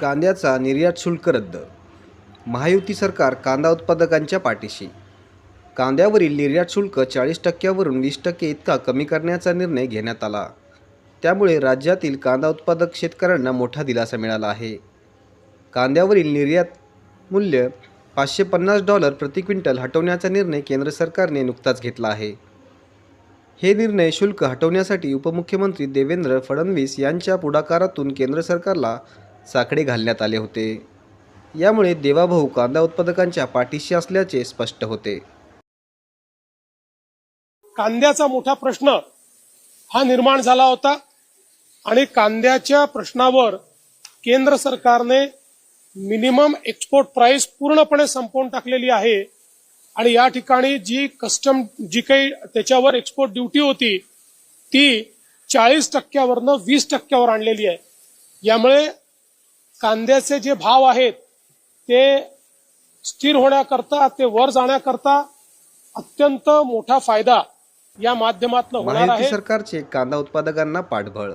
कांद्याचा निर्यात शुल्क रद्द. महायुती सरकार कांदा उत्पादकांच्या पाठीशी. कांद्यावरील निर्यात शुल्क चाळीस टक्क्यावरून वीस टक्के इतका कमी करण्याचा निर्णय घेण्यात आला. त्यामुळे राज्यातील कांदा उत्पादक शेतकऱ्यांना मोठा दिलासा मिळाला आहे. कांद्यावरील निर्यात मूल्य पाचशे पन्नास डॉलर प्रति क्विंटल हटवण्याचा निर्णय केंद्र सरकारने नुकताच घेतला आहे. हे निर्णय शुल्क हटवण्यासाठी उपमुख्यमंत्री देवेंद्र फडणवीस यांच्या पुढाकारातून केंद्र सरकारला साकडे घालण्यात आले होते. यामुळे देवाभाऊ कांदा उत्पादकांच्या पाठीशी असल्याचे स्पष्ट होते. कांद्याचा मोठा प्रश्न हा निर्माण झाला होता आणि कांद्याच्या प्रश्नावर केंद्र सरकारने मिनिमम एक्सपोर्ट प्राइस पूर्णपणे संपवून टाकलेली आहे. आणि या ठिकाणी जी कस्टम जी काही त्याच्यावर एक्सपोर्ट ड्युटी होती ती चाळीस टक्क्यावरनं वीस टक्क्यावर आणलेली आहे. यामुळे कांद्याचे जे भाव आहेत ते स्थिर होण्याकरता ते वर जाण्याकरता अत्यंत मोठा फायदा या माध्यमातून होणार आहे. सरकारचे कांदा उत्पादकांना पाठबळ.